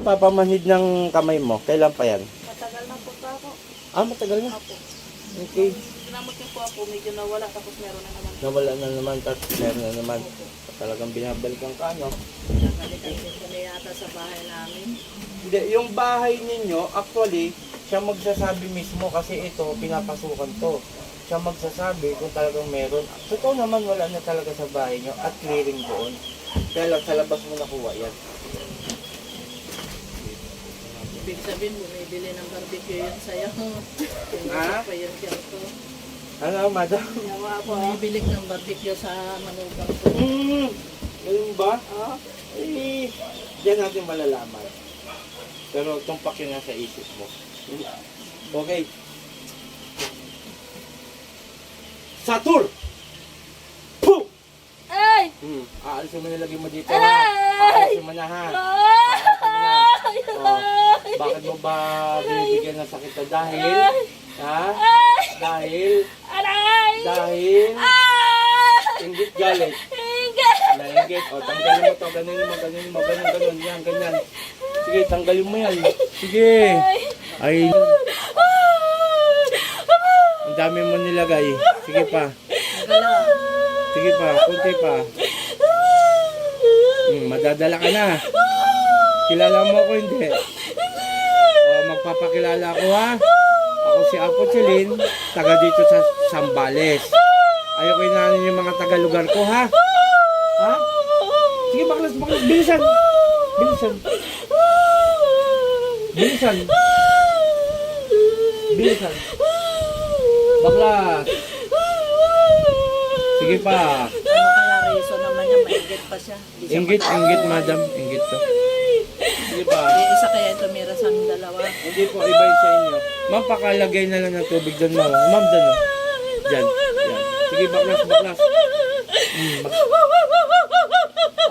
Papamanhid ng kamay mo, kailan pa yan? Matagal na po pa ako. Ah, matagal na. Apo. Okay. Kinamot niyo po ako, medyo nawala, tapos meron na naman. Nawala na naman, tapos meron na naman. Talagang binabalikan ka, no? Nakalitan ko na yata sa bahay namin. Hindi, yung bahay ninyo, actually, siya magsasabi mismo kasi ito, pinapasukan to. Siya magsasabi kung talagang meron. Totoo naman, wala na talaga sa bahay nyo at clearing doon. Kaya lang, sa labas mo nakuha yan. Ibig sabihin, bumibili ng barbecue yun sa'yo. Ha? Pinusap pa yun siya ko. Ano, madam? Yawa po. Bumibili ng barbecue sa manugang ko. Hmm, ganun ba? Oh, Eh, diyan natin malalaman. Pero tumpak yun nasa isip mo. Okay. Satur! Puh! Ay! Hmm, aalisin mo nilagay mo dito ha. Aalisin mo na ha. Aalisin mo na. Oh, bakit mo ba binibigyan ng sakit na dahil? Ha? Dahil? Aray! Dahil? Inggit galit. Nainggit. O, tanggalin mo to. Ganunin mo, ganunin mo. Ganun, ganun. Yan, ganyan. Sige, tanggalin mo yan. Sige. Ay. Ang dami mo nilagay. Sige pa. Sige pa. Kunti pa. Hmm, madadala ka na. Kilala mo ako hindi. Magpapakilala ako ha. Ako si Apo Chelin, taga dito sa Sambales. Ayoko inanin yung mga taga lugar ko ha. Ha? Sige, baklas, baklas. Bilisan. Bilisan. Bilisan. Bilisan. Baklas. Sige pa. Ano kaya reason naman niya, maigit pa siya. Inggit, inggit, madam. Inggit to. Sige pa. Di isa kaya tumira sa aming dalawa. Hindi po, iba yun sa inyo. Ma'am, pakalagay na lang ng tubig doon, ma'am. Ma'am, doon, oh. Diyan. Yan. Sige, baklas, baklas. Hmm, bak-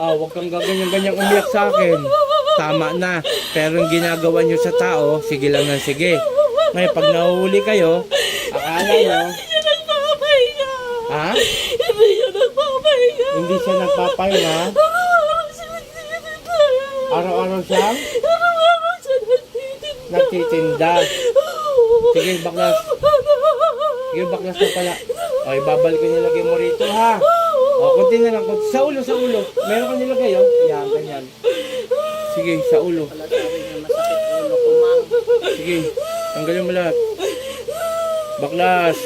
ah, huwag kang gaganyan-ganyan umiyak sa akin. Tama na. Pero yung ginagawa nyo sa tao, sige lang ng sige. Ngayon, pag nahuhuli kayo, akala nyo, Nagpapahinga! ha? Hindi siya nagpapahinga! Hindi siya nagpapahinga. Araw-araw siya! Araw-araw siya nagtitinda! nagtitinda. Sige, baklas. Sige, baklas na pala. O, ibabalik ko nilagay mo rito, ha? O, kunti na lang. Kunti. Sa ulo, sa ulo. Meron ka nilagay, oh. Yan, ganyan. Sige, sa ulo. Sige, tanggalin mo lahat. Baklas.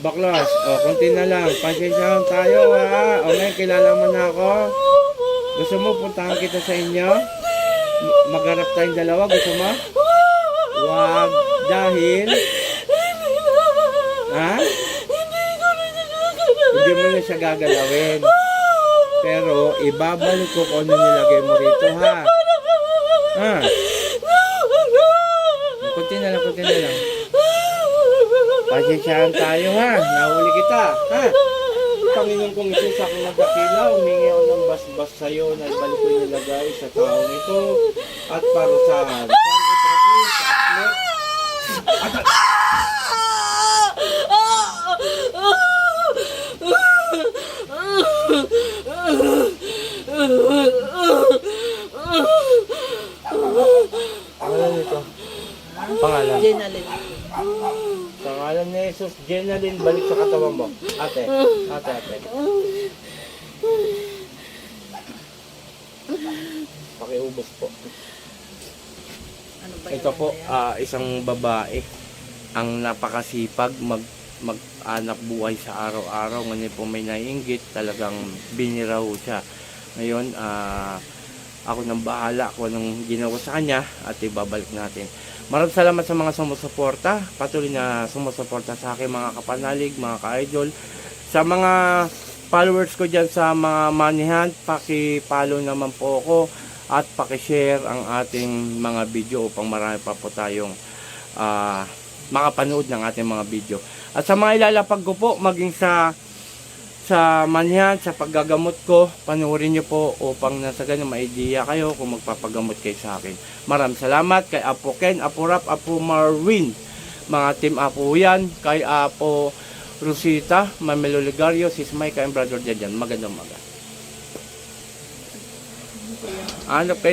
Baklas. O, kunti na lang. Pasensyahan tayo, ha? O, ngayon, kilala mo na ako. Gusto mo, puntahan kita sa inyo? M- Magharap tayong dalawa. Gusto mo? Wag. Dahil? Ha? Hindi mo na siya gagalawin. Pero, ibabalik ko kung ano nilagay mo rito, ha? Ha? Kunti na lang, kunti na lang. Pasensyahan tayo, ha? Nahuli kita, ha? Panginoon kong Isus, ako nagdakila, humingi ako ng basbas sa'yo na ibalik ko yung nilagay sa taong ito at parusahan. Sa atlet? At- Pangalan nito. Pangalan. Jenalyn. Pangalan ni Jesus, Jenalyn, balik sa katawan mo. Ate, ate, ate. Pakiubos po. Ano ba Ito po, ah, isang babae ang napakasipag mag mag-anak buhay sa araw-araw. Ngayon po may naiinggit, talagang biniraw siya. Ngayon, ah, ako nang bahala kung anong ginawa sa kanya at ibabalik natin. Maraming salamat sa mga sumusuporta, patuloy na sumusuporta sa akin mga kapanalig, mga ka-idol. Sa mga followers ko dyan sa mga manihan, paki-follow naman po ako at paki-share ang ating mga video upang marami pa po tayong ah, makapanood ng ating mga video. At sa mga ilalapag ko po, maging sa sa manyan, sa paggagamot ko, panuorin nyo po upang nasa ganun ma-idea kayo kung magpapagamot kayo sa akin. Maraming salamat kay Apo Ken, Apo Rap, Apo Marwin, mga team Apo yan, kay Apo Rosita, Mamelo Ligario, Sis Mike, and Brother Jajan. Magandang maga. Ano kay